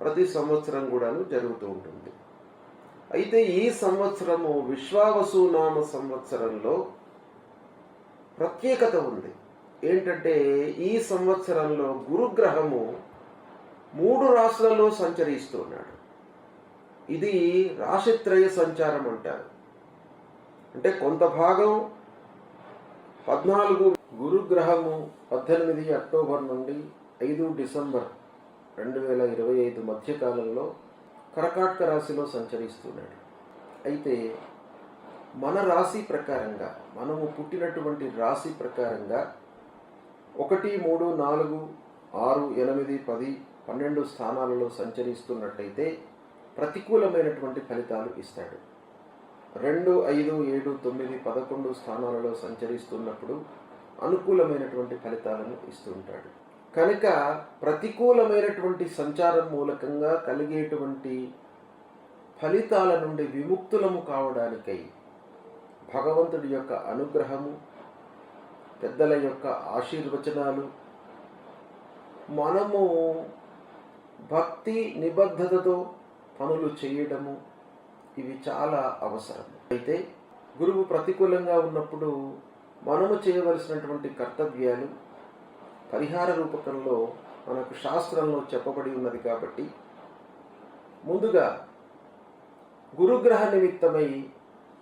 ప్రతి సంవత్సరం కూడాను జరుగుతూ ఉంటుంది. అయితే ఈ సంవత్సరము విశ్వావసునామ సంవత్సరంలో ప్రత్యేకత ఉంది. ఏంటంటే ఈ సంవత్సరంలో గురుగ్రహము మూడు రాశులలో సంచరిస్తున్నాడు ఇది రాశిత్రయ సంచారం అంటారు. అంటే కొంత భాగం పద్నాలుగు గురుగ్రహము పద్దెనిమిది అక్టోబర్ నుండి ఐదు డిసెంబర్ రెండు వేల ఇరవై ఐదు మధ్యకాలంలో కరకాటక రాశిలో సంచరిస్తున్నాడు. అయితే మన రాశి ప్రకారంగా మనము పుట్టినటువంటి రాశి ప్రకారంగా ఒకటి మూడు నాలుగు ఆరు ఎనిమిది పది పన్నెండు స్థానాలలో సంచరిస్తున్నట్టయితే ప్రతికూలమైనటువంటి ఫలితాలు ఇస్తాడు. రెండు ఐదు ఏడు తొమ్మిది పదకొండు స్థానాలలో సంచరిస్తున్నప్పుడు అనుకూలమైనటువంటి ఫలితాలను ఇస్తుంటాడు కనుక ప్రతికూలమైనటువంటి సంచారం మూలకంగా కలిగేటువంటి ఫలితాల నుండి విముక్తులము కావడానికై భగవంతుడి యొక్క అనుగ్రహము పెద్దల యొక్క ఆశీర్వచనాలు మనము భక్తి నిబద్ధతతో పనులు చేయడము ఇవి చాలా అవసరం అయితే గురువు ప్రతికూలంగా ఉన్నప్పుడు మనము చేయవలసినటువంటి కర్తవ్యాలు పరిహార రూపకంలో మనకు శాస్త్రంలో చెప్పబడి ఉన్నది కాబట్టి ముందుగా గురుగ్రహ నిమిత్తమై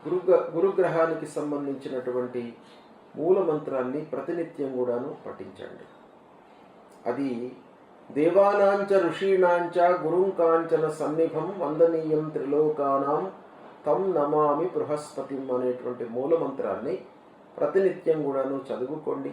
గురు గురుగ్రహానికి సంబంధించినటువంటి మూల మంత్రాన్ని ప్రతినిత్యం కూడాను పఠించండి. అది దేవానాంచ ఋషీణాంచ గురుం కాంచన సన్నిభం వందనీయం త్రిలోకానాం తం నమామి బృహస్పతిం అనేటువంటి మూల మంత్రాన్ని ప్రతినిత్యం కూడాను చదువుకోండి.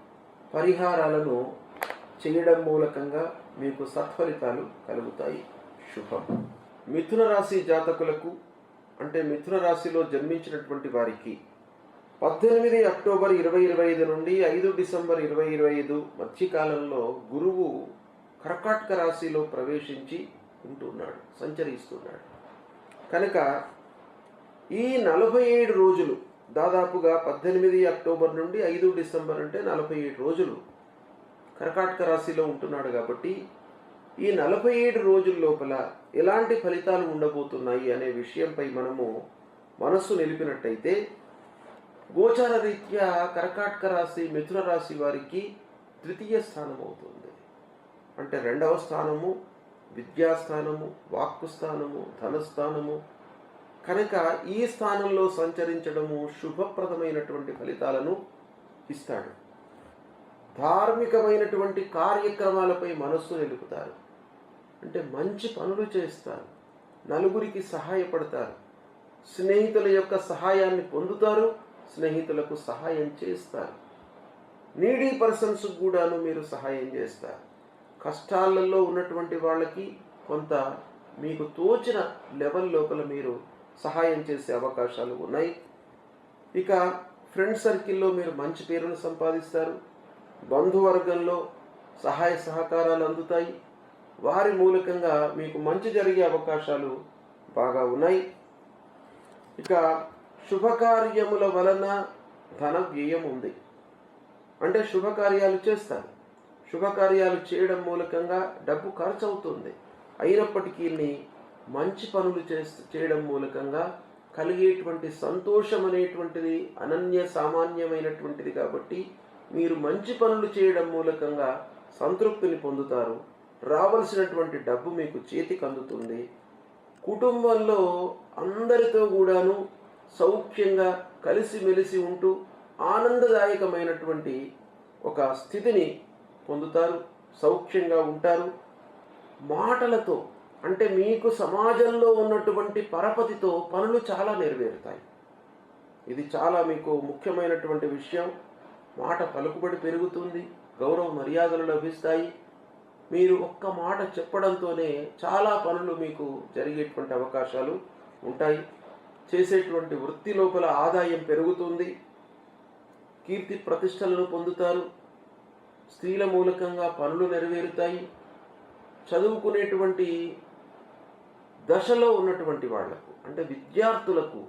పరిహారాలను చేయడం మూలకంగా మీకు సత్ఫలితాలు కలుగుతాయి. శుభం. మిథున రాశి జాతకులకు అంటే మిథున రాశిలో జన్మించినటువంటి వారికి పద్దెనిమిది అక్టోబర్ ఇరవై ఇరవై ఐదు నుండి ఐదు డిసెంబర్ ఇరవై ఇరవై ఐదు మధ్యకాలంలో గురువు కర్కాటక రాశిలో ప్రవేశించి ఉంటున్నాడు సంచరిస్తున్నాడు. కనుక ఈ నలభై ఏడు రోజులు దాదాపుగా పద్దెనిమిది అక్టోబర్ నుండి ఐదు డిసెంబర్ అంటే నలభై ఏడు రోజులు కర్కాటక రాశిలో ఉంటున్నాడు కాబట్టి ఈ నలభై ఏడు రోజుల లోపల ఎలాంటి ఫలితాలు ఉండబోతున్నాయి అనే విషయంపై మనము మనస్సు నిలిపినట్టయితే గోచార రీత్యా కర్కాటక రాశి మిథున రాశి వారికి తృతీయ స్థానం అవుతుంది. అంటే రెండవ స్థానము విద్యాస్థానము వాక్కు స్థానము ధనస్థానము కనుక ఈ స్థానంలో సంచరించడము శుభప్రదమైనటువంటి ఫలితాలను ఇస్తాడు. ధార్మికమైనటువంటి కార్యక్రమాలపై మనస్సు నిలుపుతారు. అంటే మంచి పనులు చేస్తారు. నలుగురికి సహాయపడతారు. స్నేహితుల యొక్క సహాయాన్ని పొందుతారు. స్నేహితులకు సహాయం చేస్తారు. నీడీ పర్సన్స్ కూడాను మీరు సహాయం చేస్తారు. కష్టాలలో ఉన్నటువంటి వాళ్ళకి కొంత మీకు తోచిన లెవెల్ లోపల మీరు సహాయం చేసే అవకాశాలు ఉన్నాయి. ఇక ఫ్రెండ్ సర్కిల్లో మీరు మంచి పేరును సంపాదిస్తారు. బంధువర్గంలో సహాయ సహకారాలు అందుతాయి. వారి మూలకంగా మీకు మంచి జరిగే అవకాశాలు బాగా ఉన్నాయి. ఇక శుభకార్యముల వలన ధన వ్యయం ఉంది. అంటే శుభకార్యాలు చేస్తారు. శుభకార్యాలు చేయడం మూలకంగా డబ్బు ఖర్చు అవుతుంది అయినప్పటికీ మంచి పనులు చేయడం మూలకంగా కలిగేటువంటి సంతోషం అనేటువంటిది అనన్య సామాన్యమైనటువంటిది కాబట్టి మీరు మంచి పనులు చేయడం మూలకంగా సంతృప్తిని పొందుతారు. రావలసినటువంటి డబ్బు మీకు చేతికి అందుతుంది. కుటుంబంలో అందరితో కూడాను సౌఖ్యంగా కలిసిమెలిసి ఉంటూ ఆనందదాయకమైనటువంటి ఒక స్థితిని పొందుతారు. సౌఖ్యంగా ఉంటారు. మాటలతో అంటే మీకు సమాజంలో ఉన్నటువంటి పరపతితో పనులు చాలా నెరవేరుతాయి. ఇది చాలా మీకు ముఖ్యమైనటువంటి విషయం. మాట పలుకుబడి పెరుగుతుంది గౌరవ మర్యాదలు లభిస్తాయి. మీరు ఒక్క మాట చెప్పడంతోనే చాలా పనులు మీకు జరిగేటువంటి అవకాశాలు ఉంటాయి. చేసేటువంటి వృత్తి లోపల ఆదాయం పెరుగుతుంది. కీర్తి ప్రతిష్టలను పొందుతారు. స్త్రీల మూలకంగా పనులు నెరవేరుతాయి. చదువుకునేటువంటి దశలో ఉన్నటువంటి వాళ్ళకు అంటే విద్యార్థులకు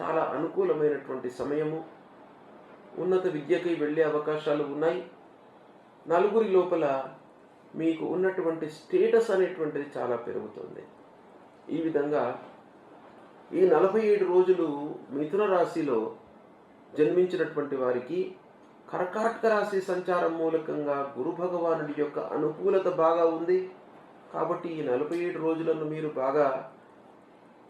చాలా అనుకూలమైనటువంటి సమయము. ఉన్నత విద్యకై వెళ్ళే అవకాశాలు ఉన్నాయి. నలుగురి లోపల మీకు ఉన్నటువంటి స్టేటస్ అనేటువంటిది చాలా పెరుగుతుంది. ఈ విధంగా ఈ నలభై ఏడు రోజులు మిథున రాశిలో జన్మించినటువంటి వారికి కర్కాటక రాశి సంచారం మూలకంగా గురు భగవానుడి యొక్క అనుకూలత బాగా ఉంది. కాబట్టి ఈ నలభై ఏడు రోజులను మీరు బాగా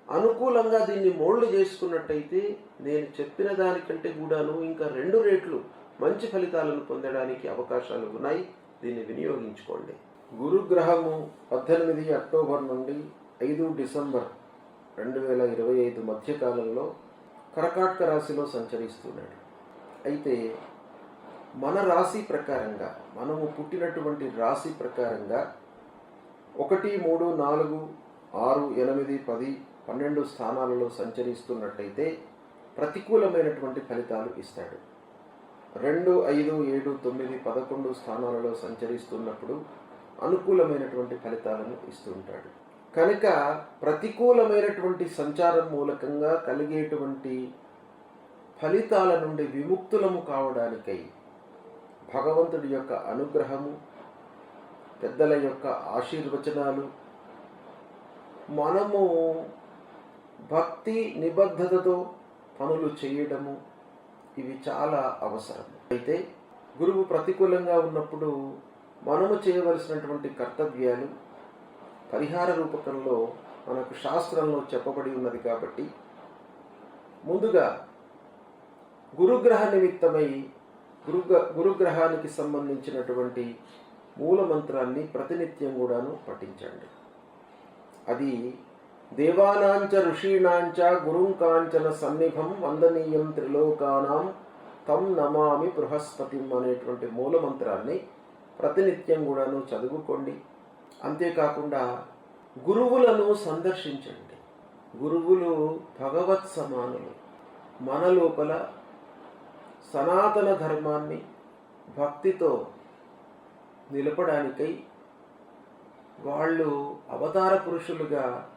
అనుకూలంగా దీన్ని మోల్డ్ చేసుకున్నట్టయితే నేను చెప్పిన దానికంటే కూడాను ఇంకా రెండు రేట్లు మంచి ఫలితాలను పొందడానికి అవకాశాలు ఉన్నాయి. దీన్ని వినియోగించుకోండి. గురుగ్రహము పద్దెనిమిది అక్టోబర్ నుండి ఐదు డిసెంబర్ రెండు వేల ఇరవై ఐదు మధ్యకాలంలో కరకాటక రాశిలో సంచరిస్తున్నాడు. అయితే మన రాశి ప్రకారంగా మనము పుట్టినటువంటి రాశి ప్రకారంగా ఒకటి మూడు నాలుగు ఆరు ఎనిమిది పది పన్నెండు స్థానాలలో సంచరిస్తున్నట్టయితే ప్రతికూలమైనటువంటి ఫలితాలు ఇస్తాడు. రెండు ఐదు ఏడు తొమ్మిది పదకొండు స్థానాలలో సంచరిస్తున్నప్పుడు అనుకూలమైనటువంటి ఫలితాలను ఇస్తుంటాడు కనుక ప్రతికూలమైనటువంటి సంచారం మూలకంగా కలిగేటువంటి ఫలితాల నుండి విముక్తులము కావడానికై భగవంతుడి యొక్క అనుగ్రహము పెద్దల యొక్క ఆశీర్వచనాలు. మనము భక్తి నిబద్ధతతో పనులు చేయడము ఇవి చాలా అవసరం అయితే గురువు ప్రతికూలంగా ఉన్నప్పుడు మనము చేయవలసినటువంటి కర్తవ్యాలు పరిహార రూపకంలో మనకు శాస్త్రంలో చెప్పబడి ఉన్నది కాబట్టి ముందుగా గురుగ్రహ నిమిత్తమై గురుగ్ర గురుగ్రహానికి సంబంధించినటువంటి మూల మంత్రాన్ని ప్రతినిత్యం కూడాను పఠించండి. అది దేవానాంచ ఋషీణాంచ గురుంకాంచన సన్నిభం వందనీయం త్రిలోకానాం తం నమామి బృహస్పతిం అనేటువంటి మూల మంత్రాన్ని ప్రతినిత్యం కూడాను చదువుకోండి. అంతేకాకుండా గురువులను సందర్శించండి. గురువులు భగవత్ సమానులు. మన లోపల సనాతన ధర్మాన్ని భక్తితో నిలపడానికై వాళ్ళు అవతార పురుషులుగా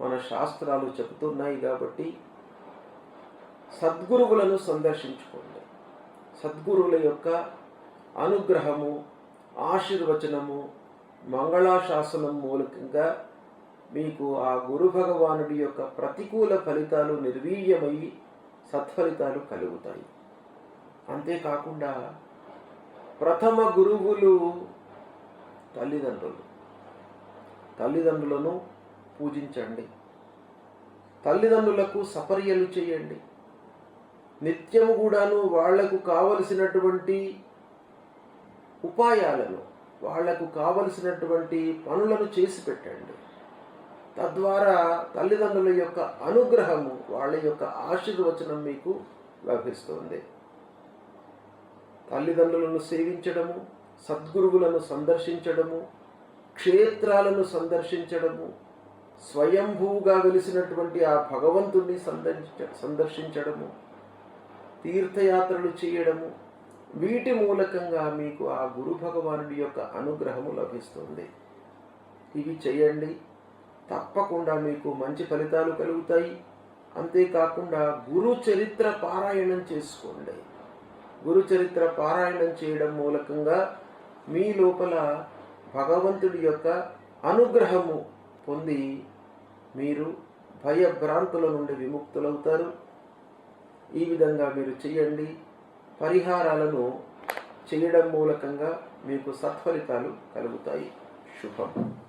మన శాస్త్రాలు చెబుతున్నాయి కాబట్టి సద్గురువులను సందర్శించుకోండి. సద్గురువుల యొక్క అనుగ్రహము ఆశీర్వచనము మంగళాశాసనం మూలకంగా మీకు ఆ గురు భగవానుడి యొక్క ప్రతికూల ఫలితాలు నిర్వీర్యమై సత్ఫలితాలు కలుగుతాయి. అంతేకాకుండా ప్రథమ గురువులు తల్లిదండ్రులు. తల్లిదండ్రులను పూజించండి. తల్లిదండ్రులకు సపర్యలు చేయండి. నిత్యము కూడాను వాళ్ళకు కావలసినటువంటి ఉపాయాలను వాళ్ళకు కావలసినటువంటి పనులను చేసి పెట్టండి. తద్వారా తల్లిదండ్రుల యొక్క అనుగ్రహము వాళ్ళ యొక్క ఆశీర్వచనం మీకు లభిస్తుంది. తల్లిదండ్రులను సేవించడము సద్గురువులను సందర్శించడము క్షేత్రాలను సందర్శించడము స్వయంభూగా వెలిసినటువంటి ఆ భగవంతుణ్ణి సందర్శించ సందర్శించడము తీర్థయాత్రలు చేయడము వీటి మూలకంగా మీకు ఆ గురు భగవానుడి యొక్క అనుగ్రహము లభిస్తుంది. ఇవి చేయండి. తప్పకుండా మీకు మంచి ఫలితాలు కలుగుతాయి. అంతేకాకుండా గురు చరిత్ర పారాయణం చేసుకోండి. గురుచరిత్ర పారాయణం చేయడం మూలకంగా మీ లోపల భగవంతుడి యొక్క అనుగ్రహము పొంది మీరు భయభ్రాంతుల నుండి విముక్తులవుతారు. ఈ విధంగా మీరు చేయండి. పరిహారాలను చేయడం మూలకంగా మీకు సత్ఫలితాలు కలుగుతాయి. శుభం.